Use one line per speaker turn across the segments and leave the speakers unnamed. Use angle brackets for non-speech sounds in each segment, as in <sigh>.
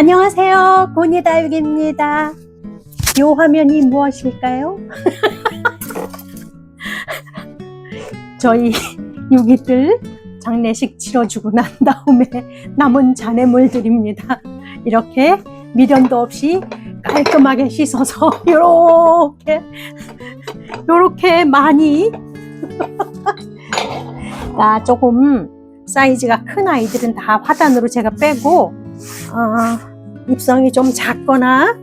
안녕하세요. 고니다육입니다. 요 화면이 무엇일까요? <laughs> 저희 유기들 장례식 치러주고 난 다음에 남은 잔해물들입니다. 이렇게 미련도 없이 깔끔하게 씻어서 <laughs> 요렇게 요렇게 많이 나 <laughs> 조금 사이즈가 큰 아이들은 다 화단으로 제가 빼고 어, 입성이 좀 작거나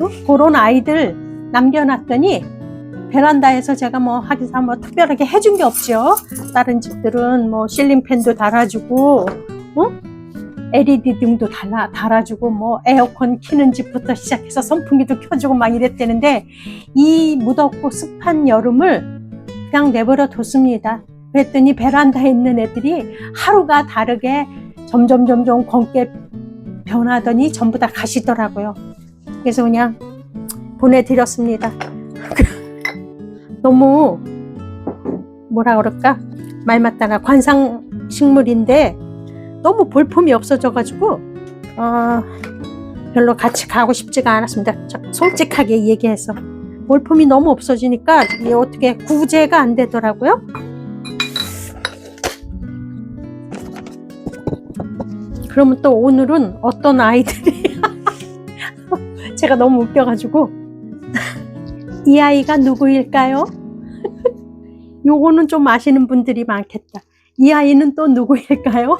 어? 그런 아이들 남겨놨더니 베란다에서 제가 뭐 하기사 뭐 특별하게 해준 게 없죠. 다른 집들은 뭐 실링팬도 달아주고, 어? LED 등도 달아, 달아주고, 뭐 에어컨 키는 집부터 시작해서 선풍기도 켜주고 막 이랬대는데, 이 무덥고 습한 여름을 그냥 내버려 뒀습니다. 그랬더니 베란다에 있는 애들이 하루가 다르게 점점 점점 검게 변하더니 전부 다 가시더라고요. 그래서 그냥 보내드렸습니다. <laughs> 너무 뭐라 그럴까 말 맞다가 관상 식물인데 너무 볼품이 없어져가지고 어, 별로 같이 가고 싶지가 않았습니다. 저- 솔직하게 얘기해서 볼품이 너무 없어지니까 이게 어떻게 구제가 안 되더라고요. 그러면 또 오늘은 어떤 아이들이 <laughs> 제가 너무 웃겨가지고 이 아이가 누구일까요? <laughs> 요거는 좀 아시는 분들이 많겠다. 이 아이는 또 누구일까요?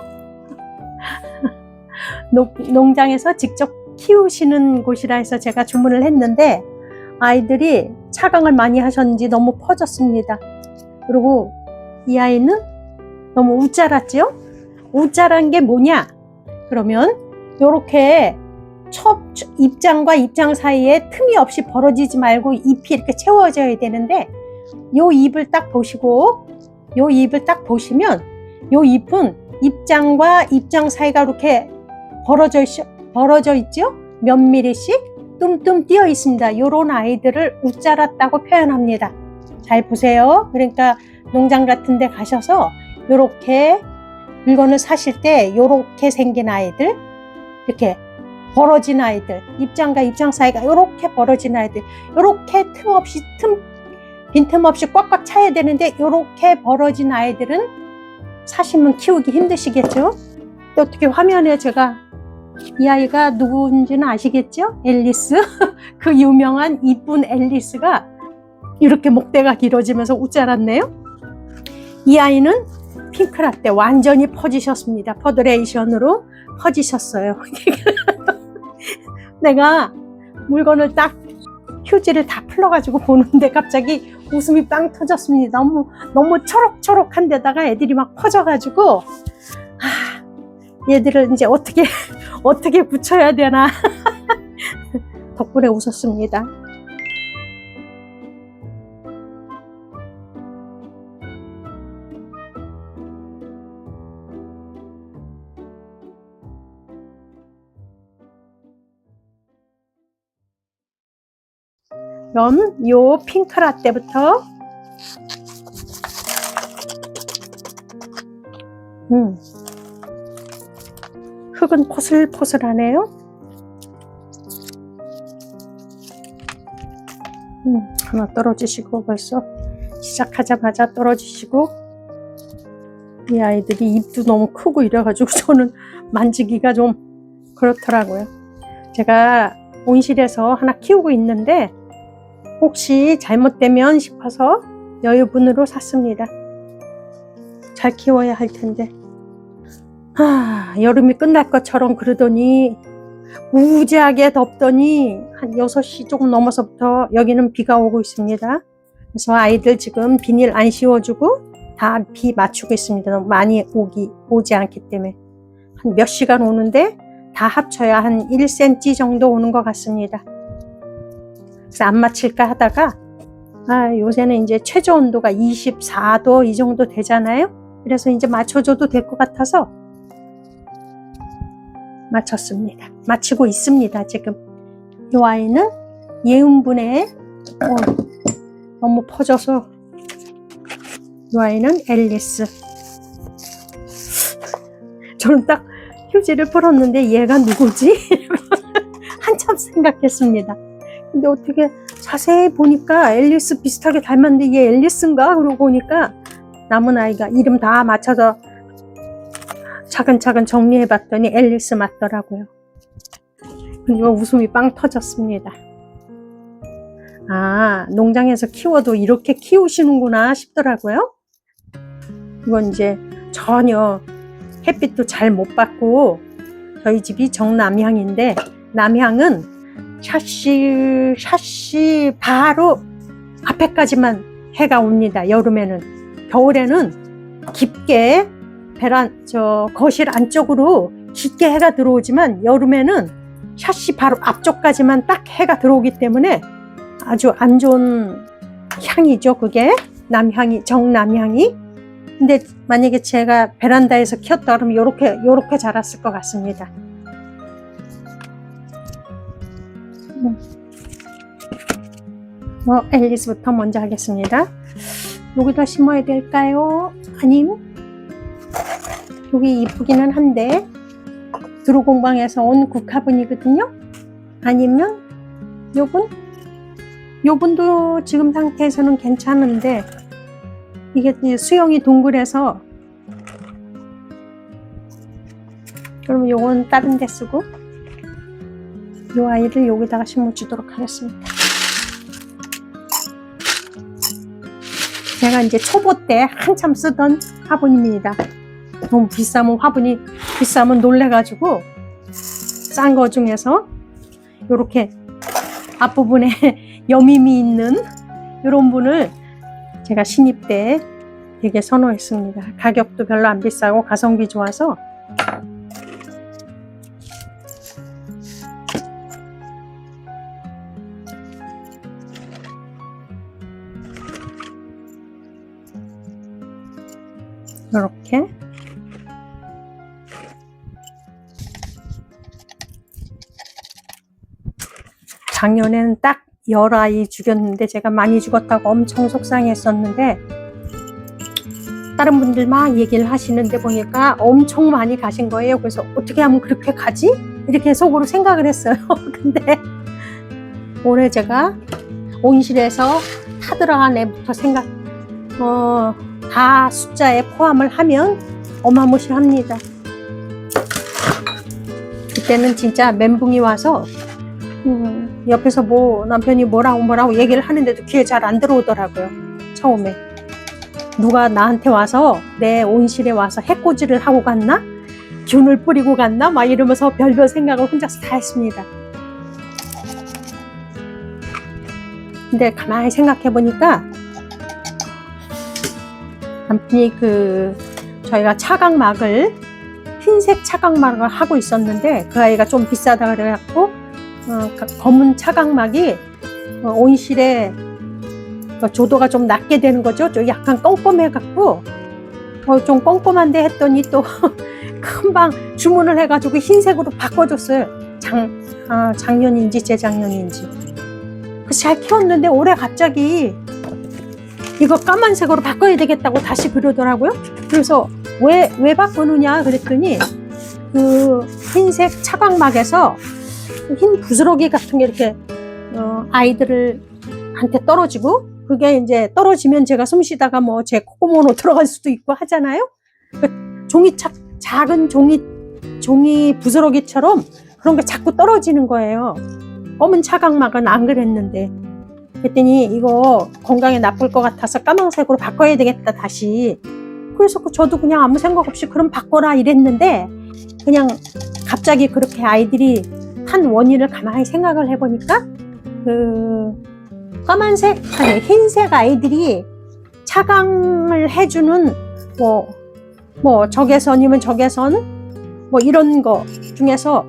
<laughs> 농- 농장에서 직접 키우시는 곳이라 해서 제가 주문을 했는데 아이들이 차강을 많이 하셨는지 너무 퍼졌습니다. 그리고 이 아이는 너무 우짜랐죠? 우짜란 게 뭐냐? 그러면 요렇게 첫 입장과 입장 사이에 틈이 없이 벌어지지 말고 잎이 이렇게 채워져야 되는데 요 잎을 딱 보시고 요 잎을 딱 보시면 요 잎은 입장과 입장 사이가 이렇게 벌어져, 있, 벌어져 있죠? 몇 미리씩 뚱뚱 띄어 있습니다. 요런 아이들을 우짜랐다고 표현합니다. 잘 보세요. 그러니까 농장 같은 데 가셔서 요렇게 물건을 사실 때 요렇게 생긴 아이들 이렇게 벌어진 아이들 입장과 입장 사이가 요렇게 벌어진 아이들 요렇게 틈 없이 틈 빈틈 없이 꽉꽉 차야 되는데 요렇게 벌어진 아이들은 사시면 키우기 힘드시겠죠? 또 어떻게 화면에 제가 이 아이가 누구인지는 아시겠죠? 앨리스 <laughs> 그 유명한 이쁜 앨리스가 이렇게 목대가 길어지면서 웃자랐네요. 이 아이는 핑크라떼 완전히 퍼지셨습니다. 퍼드레이션으로 퍼지셨어요. <laughs> 내가 물건을 딱 휴지를 다 풀러가지고 보는데 갑자기 웃음이 빵 터졌습니다. 너무 너무 초록초록한 데다가 애들이 막 퍼져가지고 아, 얘들을 이제 어떻게 <laughs> 어떻게 붙여야 되나 <laughs> 덕분에 웃었습니다. 그럼 요 핑크라떼부터 음. 흙은 포슬포슬하네요. 음, 하나 떨어지시고 벌써 시작하자마자 떨어지시고 이 아이들이 입도 너무 크고 이래가지고 저는 <laughs> 만지기가 좀 그렇더라고요. 제가 온실에서 하나 키우고 있는데 혹시 잘못되면 싶어서 여유분으로 샀습니다. 잘 키워야 할 텐데. 아, 여름이 끝날 것처럼 그러더니 우지하게 덥더니 한 6시 조금 넘어서부터 여기는 비가 오고 있습니다. 그래서 아이들 지금 비닐 안 씌워주고 다 비 맞추고 있습니다. 너무 많이 오기, 오지 않기 때문에. 한 몇 시간 오는데 다 합쳐야 한 1cm 정도 오는 것 같습니다. 그래서 안 맞힐까 하다가 아, 요새는 이제 최저 온도가 24도 이 정도 되잖아요. 그래서 이제 맞춰줘도 될 것 같아서 맞췄습니다. 맞추고 있습니다. 지금 이 아이는 예음분에 어, 너무 퍼져서 이 아이는 앨리스. 저는 딱 휴지를 풀었는데 얘가 누구지? <laughs> 한참 생각했습니다. 근데 어떻게 자세히 보니까 앨리스 비슷하게 닮았는데 얘 앨리스인가? 그러고 보니까 남은 아이가 이름 다 맞춰서 차근차근 정리해 봤더니 앨리스 맞더라고요. 근데 웃음이 빵 터졌습니다. 아, 농장에서 키워도 이렇게 키우시는구나 싶더라고요. 이건 이제 전혀 햇빛도 잘 못 받고 저희 집이 정남향인데 남향은 샷시 샷시 바로 앞에까지만 해가 옵니다. 여름에는 겨울에는 깊게 베란 저 거실 안쪽으로 깊게 해가 들어오지만 여름에는 샷시 바로 앞쪽까지만 딱 해가 들어오기 때문에 아주 안 좋은 향이죠. 그게 남향이 정남향이. 근데 만약에 제가 베란다에서 키웠다 그러면 요렇게 요렇게 자랐을 것 같습니다. 어, 앨리스부터 먼저 하겠습니다. 여기다 심어야 될까요? 아님? 여기 이쁘기는 한데 드루공방에서 온 국화분이거든요. 아니면 요분? 요분도 지금 상태에서는 괜찮은데 이게 수영이 동글해서 그러면 요건 다른 데 쓰고 요 아이를 여기다가 심어주도록 하겠습니다. 제가 이제 초보 때 한참 쓰던 화분입니다. 너무 비싸면 화분이 비싸면 놀래가지고 싼 거 중에서 이렇게 앞부분에 <laughs> 여밈이 있는 이런 분을 제가 신입 때 되게 선호했습니다. 가격도 별로 안 비싸고 가성비 좋아서 이렇게 작년에는 딱 열 아이 죽였는데 제가 많이 죽었다고 엄청 속상했었는데 다른 분들 막 얘기를 하시는데 보니까 엄청 많이 가신 거예요. 그래서 어떻게 하면 그렇게 가지? 이렇게 속으로 생각을 했어요. <laughs> 근데 올해 제가 온실에서 타 들어간 애부터 생각, 어, 다 숫자에 포함을 하면 어마무시합니다. 그때는 진짜 멘붕이 와서 음, 옆에서 뭐 남편이 뭐라고 뭐라고 얘기를 하는데도 귀에 잘 안 들어오더라고요. 처음에 누가 나한테 와서 내 온실에 와서 해코지를 하고 갔나? 균을 뿌리고 갔나? 막 이러면서 별별 생각을 혼자서 다 했습니다. 근데 가만히 생각해 보니까 이 그 저희가 차각막을 흰색 차각막을 하고 있었는데 그 아이가 좀 비싸다 그래갖고 어, 그 검은 차각막이 어, 온실에 어, 조도가 좀 낮게 되는 거죠. 좀 약간 껌껌해갖고 어, 좀 껌껌한데 했더니 또 <laughs> 금방 주문을 해가지고 흰색으로 바꿔줬어요. 장, 아, 작년인지 재작년인지. 그래서 잘 키웠는데 올해 갑자기 이거 까만색으로 바꿔야 되겠다고 다시 그러더라고요. 그래서 왜, 왜 바꾸느냐 그랬더니 그 흰색 차각막에서 흰 부스러기 같은 게 이렇게 어, 아이들을 한테 떨어지고 그게 이제 떨어지면 제가 숨 쉬다가 뭐 제 콧구멍으로 들어갈 수도 있고 하잖아요. 그 종이 차, 작은 종이 종이 부스러기처럼 그런 게 자꾸 떨어지는 거예요. 검은 차각막은 안 그랬는데 그랬더니 이거 건강에 나쁠 것 같아서 까만색으로 바꿔야 되겠다 다시. 그래서 그 저도 그냥 아무 생각 없이 그럼 바꿔라 이랬는데 그냥 갑자기 그렇게 아이들이 한 원인을 가만히 생각을 해보니까 그 까만색 아니 흰색 아이들이 차강을 해주는 뭐뭐 적외선이면 적외선 뭐 이런 거 중에서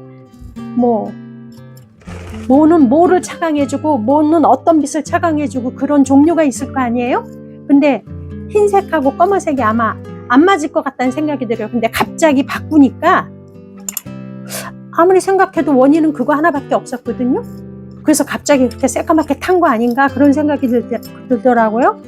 뭐 뭐는 뭐를 차강해주고 뭐는 어떤 빛을 차강해주고 그런 종류가 있을 거 아니에요? 근데 흰색하고 검은색이 아마 안 맞을 것 같다는 생각이 들어요. 근데 갑자기 바꾸니까 아무리 생각해도 원인은 그거 하나밖에 없었거든요. 그래서 갑자기 그렇게 새까맣게 탄 거 아닌가 그런 생각이 들, 들더라고요.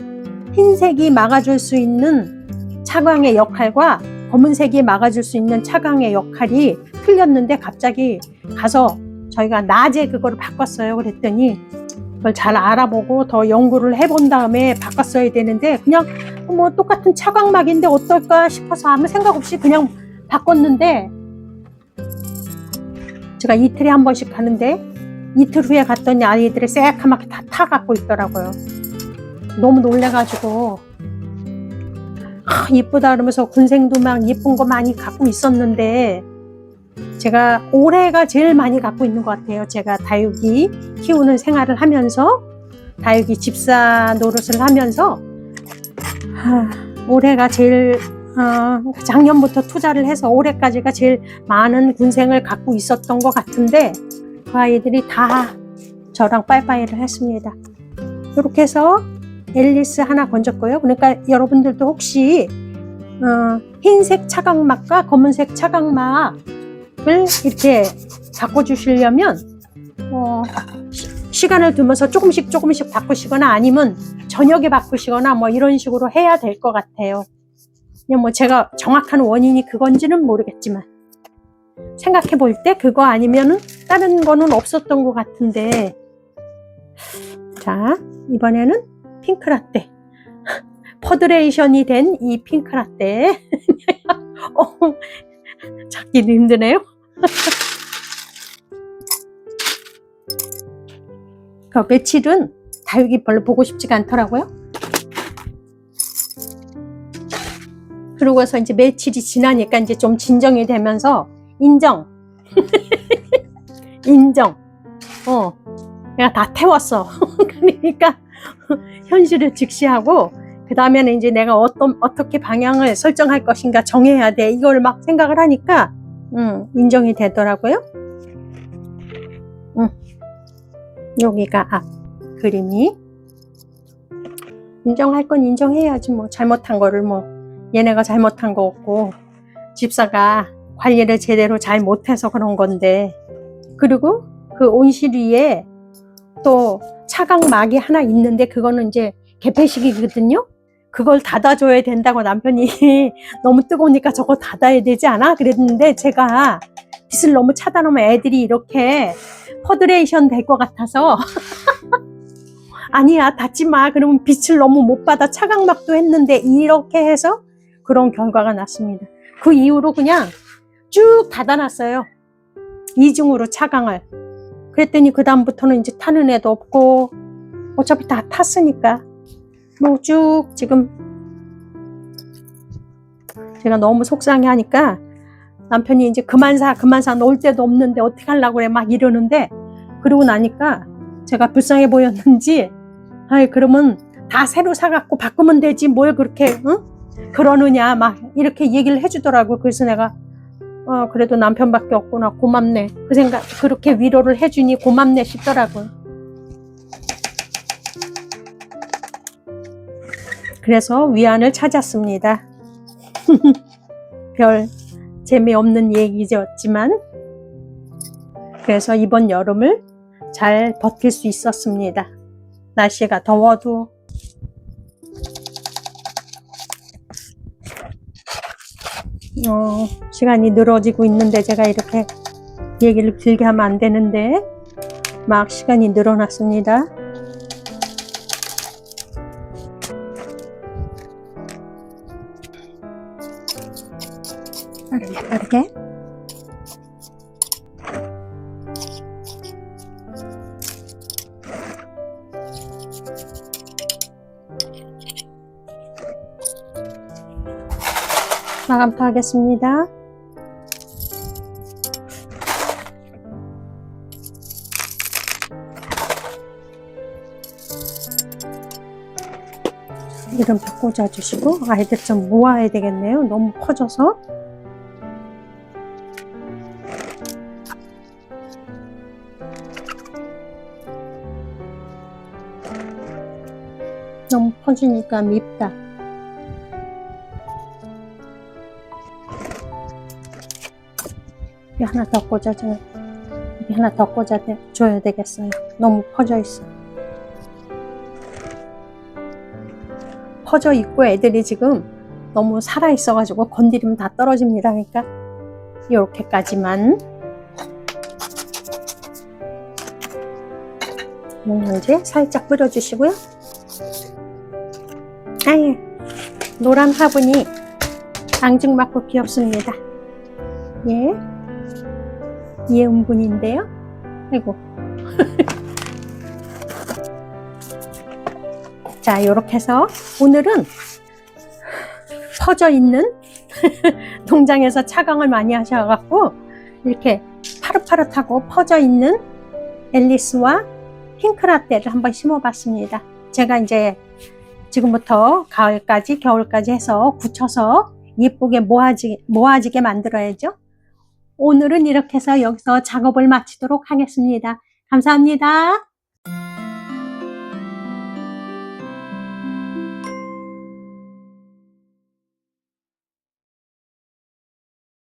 흰색이 막아줄 수 있는 차광의 역할과 검은색이 막아줄 수 있는 차광의 역할이 틀렸는데 갑자기 가서 저희가 낮에 그거를 바꿨어요. 그랬더니 그걸 잘 알아보고 더 연구를 해본 다음에 바꿨어야 되는데 그냥 뭐 똑같은 차광막인데 어떨까 싶어서 아무 생각 없이 그냥 바꿨는데 제가 이틀에 한 번씩 가는데 이틀 후에 갔더니 아이들이 새카맣게 다 타갖고 있더라고요. 너무 놀래가지고 아, 이쁘다 그러면서 군생도 막 예쁜 거 많이 갖고 있었는데 제가 올해가 제일 많이 갖고 있는 것 같아요. 제가 다육이 키우는 생활을 하면서 다육이 집사 노릇을 하면서 하, 올해가 제일 어, 작년부터 투자를 해서 올해까지가 제일 많은 군생을 갖고 있었던 것 같은데 그 아이들이 다 저랑 빠이빠이를 했습니다. 이렇게 해서 앨리스 하나 건졌고요. 그러니까 여러분들도 혹시 어, 흰색 차각막과 검은색 차각막 을 이렇게 바꿔주시려면 어, 시, 간을 두면서 조금씩 조금씩 바꾸시거나 아니면 저녁에 바꾸시거나 뭐 이런 식으로 해야 될 것 같아요. 그냥 뭐 제가 정확한 원인이 그건지는 모르겠지만 생각해 볼 때 그거 아니면은 다른 거는 없었던 것 같은데. 자 이번에는 핑크라떼. 퍼드레이션이 된 이 핑크라떼. <laughs> 어, 찾기도 힘드네요 그 며칠은 다육이 별로 보고 싶지가 않더라고요. 그러고서 이제 며칠이 지나니까 이제 좀 진정이 되면서 인정. <laughs> 인정. 어 내가 다 태웠어. <laughs> 그러니까 <laughs> 현실을 직시하고 그 다음에는 이제 내가 어떤 어떻게 방향을 설정할 것인가 정해야 돼. 이걸 막 생각을 하니까 음, 인정이 되더라고요. 음, 여기가 앞 그림이. 인정할 건 인정해야지 뭐. 잘못한 거를 뭐. 얘네가 잘못한 거 없고. 집사가 관리를 제대로 잘 못해서 그런 건데. 그리고 그 온실 위에 또 차각막이 하나 있는데 그거는 이제 개폐식이거든요. 그걸 닫아줘야 된다고 남편이 <laughs> 너무 뜨거우니까 저거 닫아야 되지 않아? 그랬는데 제가 빛을 너무 차단하면 애들이 이렇게 퍼드레이션 될 것 같아서 <laughs> 아니야 닫지 마 그러면 빛을 너무 못 받아 차각막도 했는데 이렇게 해서 그런 결과가 났습니다. 그 이후로 그냥 쭉 닫아놨어요. 이중으로 차광을. 그랬더니 그 다음부터는 이제 타는 애도 없고 어차피 다 탔으니까 뭐 쭉 지금 제가 너무 속상해 하니까 남편이 이제 그만 사 그만 사 놓을 데도 없는데 어떻게 하려고 그래 막 이러는데 그러고 나니까 제가 불쌍해 보였는지 아이 그러면 다 새로 사갖고 바꾸면 되지 뭘 그렇게 응? 그러느냐 막 이렇게 얘기를 해주더라고 그래서 내가 어, 그래도 남편밖에 없구나. 고맙네. 그 생각, 그렇게 위로를 해주니 고맙네 싶더라고요. 그래서 위안을 찾았습니다. <laughs> 별 재미없는 얘기였지만, 그래서 이번 여름을 잘 버틸 수 있었습니다. 날씨가 더워도 어, 시간이 늘어지고 있는데 제가 이렇게 얘기를 길게 하면 안 되는데 막 시간이 늘어났습니다. 빠르게 빠르게 마감도 하겠습니다. 이름표 꽂아주시고 아이들 좀 모아야 되겠네요. 너무 커져서. 너무 퍼지니까 밉다. 여기 하나 더 꽂아줘. 여기 하나 더 꽂아줘야 되겠어요. 너무 퍼져 있어. 퍼져 있고 애들이 지금 너무 살아 있어가지고 건드리면 다 떨어집니다. 그러니까 이렇게까지만 영양제 살짝 뿌려주시고요. 아예 노란 화분이 앙증맞고 귀엽습니다. 예, 예 음분인데요. 아이고. <laughs> 자, 이렇게 해서 오늘은 퍼져 있는 <laughs> 농장에서 차강을 많이 하셔갖고 이렇게 파릇파릇하고 퍼져 있는 앨리스와 핑크라떼를 한번 심어봤습니다. 제가 이제 지금부터 가을까지 겨울까지 해서 굳혀서 예쁘게 모아지, 모아지게 만들어야죠. 오늘은 이렇게 해서 여기서 작업을 마치도록 하겠습니다. 감사합니다.